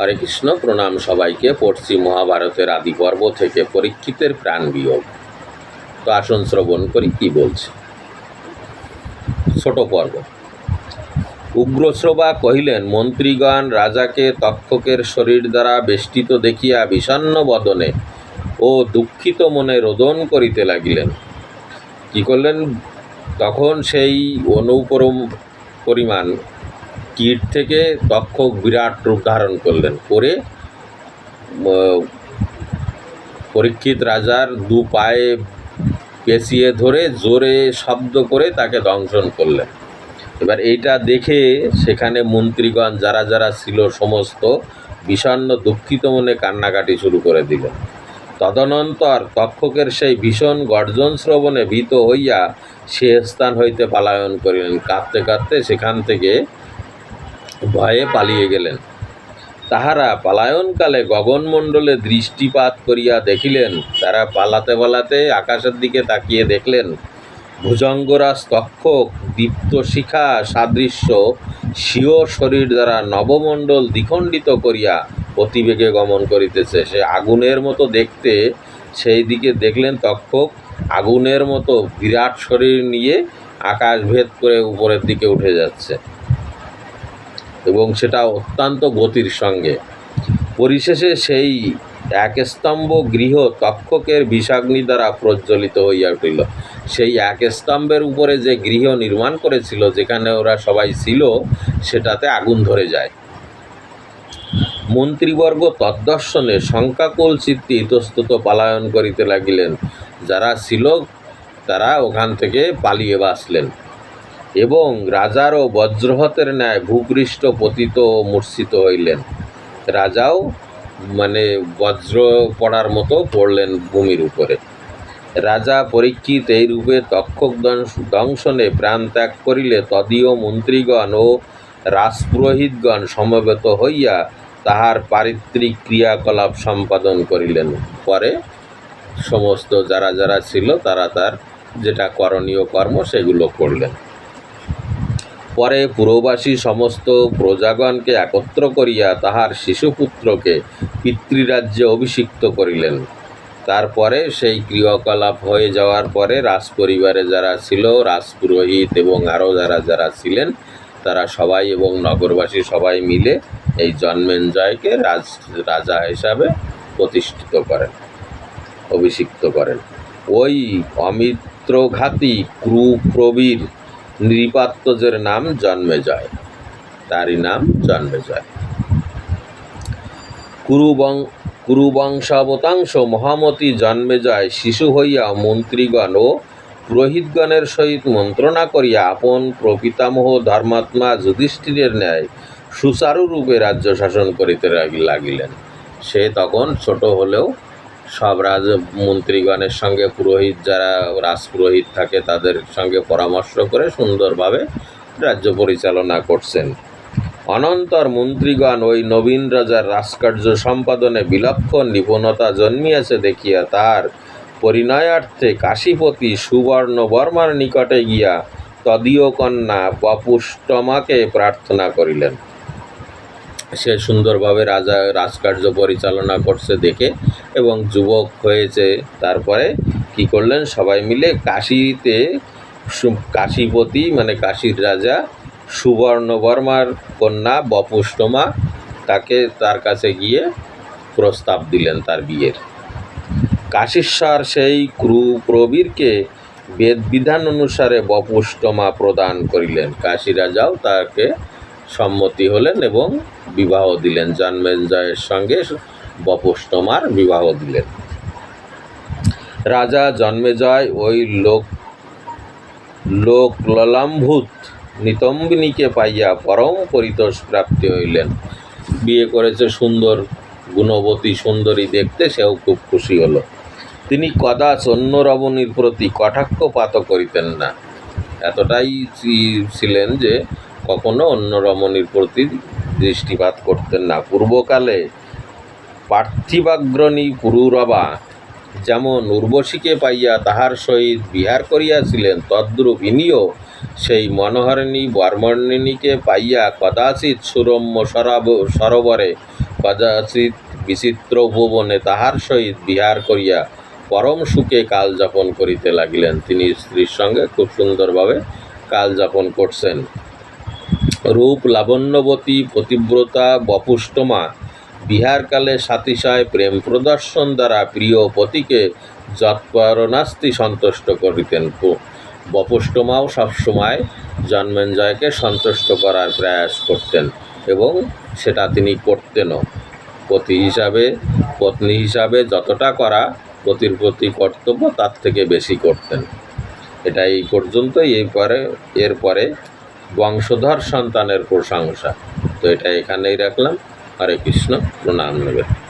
হরে কৃষ্ণ, প্রণাম সবাইকে। পড়ছি মহাভারতের আদি পর্ব থেকে পরীক্ষিতের প্রাণ বিয়োগ। তো আসন শ্রবণ করি, কি বলছে? ছোট পর্ব। উগ্রশ্রবা কহিলেন, মন্ত্রীগণ, রাজাকে তক্ষকের শরীর দ্বারা বেষ্টিত দেখিয়া বিষণ্ণ বদনে ও দুঃখিত মনে রোদন করিতে লাগিলেন। কি করলেন? তখন সেই অনুপরম পরিমাণ কীট থেকে তক্ষক বিরাট রূপ ধারণ করলেন। করে পরীক্ষিত রাজার দু পায়ে পেঁচিয়ে ধরে জোরে শব্দ করে তাকে দংশন করলেন। এবার এইটা দেখে সেখানে মন্ত্রীগণ যারা যারা ছিল সমস্ত বিষণ্ণ দুঃখিত মনে কান্নাকাটি শুরু করে দিলেন। তদনন্তর তক্ষকের সেই ভীষণ গর্জন শ্রবণে ভীত হইয়া সে স্থান হইতে পলায়ন করিলেন। কাঁদতে কাঁদতে সেখান থেকে ভয়ে পালিয়ে গেলেন। তাহারা পালায়নকালে গগনমণ্ডলে দৃষ্টিপাত করিয়া দেখিলেন, তারা পালাতে পালাতে আকাশের দিকে তাকিয়ে দেখলেন, ভুজঙ্গরাজ তক্ষক দীপ্ত শিখা, সাদৃশ্য স্বীয় শরীর দ্বারা নবমণ্ডল দ্বিখণ্ডিত করিয়া অতিবেগে গমন করিতেছে। সে আগুনের মতো দেখতে, সেই দিকে দেখলেন তক্ষক, আগুনের মতো বিরাট শরীর নিয়ে আকাশ ভেদ করে উপরের দিকে উঠে যাচ্ছে। এবং সেটা অত্যন্ত গতির সঙ্গে। পরিশেষে সেই এক স্তম্ভ গৃহ তক্ষকের বিষাগ্নি দ্বারা প্রজ্বলিত হইয়া উঠিল। সেই এক স্তম্ভের উপরে যে গৃহ নির্মাণ করেছিল, যেখানে ওরা সবাই ছিল, সেটাতে আগুন ধরে যায়। মন্ত্রীবর্গ তদ্দর্শনে শঙ্কাকুল চিত্তে ইতস্তত পলায়ন করিতে লাগিলেন। যারা ছিল, তারা ওখান থেকে পালিয়ে বাঁচলেন। এবং রাজারও বজ্রহতের ন্যায় ভূপৃষ্ঠ পতিত ও মূর্ছিত হইলেন। রাজাও মানে বজ্র পড়ার মতো পড়লেন ভূমির উপরে। রাজা পরীক্ষিত এই রূপে তক্ষক দংশ- দংশনে প্রাণ ত্যাগ করিলে তদীয় মন্ত্রীগণ ও রাজপুরোহিতগণ সমবেত হইয়া তাহার পারিত্রিক ক্রিয়াকলাপ সম্পাদন করিলেন। পরে সমস্ত যারা যারা ছিল তারা তার যেটা করণীয় কর্ম সেগুলো করলেন। পরে পুরবাসী সমস্ত প্রজাগণকে একত্র করিয়া তাহার শিশুপুত্রকে পিতৃরাজ্যে অভিষিক্ত করিলেন। তারপরে সেই ক্রিয়াকলাপ হয়ে যাওয়ার পরে রাজপরিবারে যারা ছিল, রাজপুরোহিত এবং আরও যারা যারা ছিলেন, তারা সবাই এবং নগরবাসী সবাই মিলে এই জন্মেঞ্জয়কে রাজ, রাজা হিসাবে প্রতিষ্ঠিত করেন, অভিষিক্ত করেন। ওই অমিত্রঘাতী ক্রুপ্রবীর নৃপাত্মজের নাম জন্মে জন্মেজয় তারই নাম জন্মে জন্মেজয় কুরুবং কুরুবংশাবতাংশ মহামতি জন্মেজয় শিশু হইয়া মন্ত্রীগণ ও পুরোহিতগণের সহিত মন্ত্রণা করিয়া আপন প্রপিতামহ ধর্মাত্মা যুধিষ্ঠিরের ন্যায় সুচারুরূপে রাজ্য শাসন করিতে লাগিলেন। সে তখন ছোট হলেও সব রাজ মন্ত্রীগণের সঙ্গে পুরোহিত যারা রাজপুরোহিত থাকে তাদের সঙ্গে পরামর্শ করে সুন্দরভাবে রাজ্য পরিচালনা করছেন। অনন্তর মন্ত্রীগণ ওই নবীন রাজার রাজকার্য সম্পাদনে বিলক্ষণ নিপুণতা জন্মিয়াছে দেখিয়া তার পরিণয়ার্থে কাশীপতি সুবর্ণ বর্মার নিকটে গিয়া তদীয় কন্যা বপুষ্টমাকে প্রার্থনা করিলেন। সে সুন্দরভাবে রাজা, রাজকার্য পরিচালনা করছে দেখে এবং যুবক হয়েছে। তারপরে কি করলেন? সবাই মিলে কাশীতে কাশীপতি মানে কাশীর রাজা সুবর্ণবর্মার কন্যা বপুষ্টমা তাকে তার কাছে গিয়ে প্রস্তাব দিলেন তার বিয়ের। কাশীশ্বর সেই ক্রুপ্রবীরকে বেদবিধান অনুসারে বপুষ্টমা প্রদান করিলেন। কাশী রাজাও তাকে সম্মতি হলেন এবং বিবাহ দিলেন। জন্মেঞ্জয়ের সঙ্গে বপুষ্টমার বিবাহ দিলেন। রাজা জন্মেজয় ওই লোক লোক ললাম্ভূত নিতম্বিনীকে পাইয়া পরম পরিতোষ প্রাপ্তি হইলেন। বিয়ে করেছে সুন্দর, গুণবতী সুন্দরী দেখতে সেও খুব খুশি হলো। তিনি কদাচ অন্য রমণীর প্রতি কটাক্ষপাত করিতেন না। এতটাই ছিলেন যে কখনো অন্য রমণীর প্রতি দৃষ্টিপাত করতেন না। পূর্বকালে পার্থিবাগ্রণী পুরুরবা যেমন উর্বশীকে পাইয়া তাহার সহিত বিহার করিয়াছিলেন, তদ্রূপ ইনিও সেই মনোহরিণী বর্মণ্যিনীকে পাইয়া কদাচিৎ সুরম্য সরাব সরোবরে, কদাচিৎ বিচিত্র উপবনে তাহার সহিত বিহার করিয়া পরম সুখে কাল যাপন করিতে লাগিলেন। তিনি স্ত্রীর সঙ্গে খুব সুন্দরভাবে কাল যাপন করছেন। রূপ লাবণ্যবতী, পতিব্রতা বপুষ্টমা বিহারকালে সাতিশয় প্রেম প্রদর্শন দ্বারা প্রিয় পতিকে যৎপরণাস্তি সন্তুষ্ট করিতেন বপুষ্টমাও সবসময় জন্মেঞ্জয়কে সন্তুষ্ট করার প্রয়াস করতেন এবং সেটা তিনি করতেনও। পতি হিসাবে, পত্নী হিসাবে যতটা করা পতির প্রতি কর্তব্য তার থেকে বেশি করতেন। এটা এই পর্যন্তই। এই পরে এরপরে বংশধর সন্তানের প্রশংসা। তো এটা এখানেই রাখলাম। হরে কৃষ্ণ প্রণাম নেবে।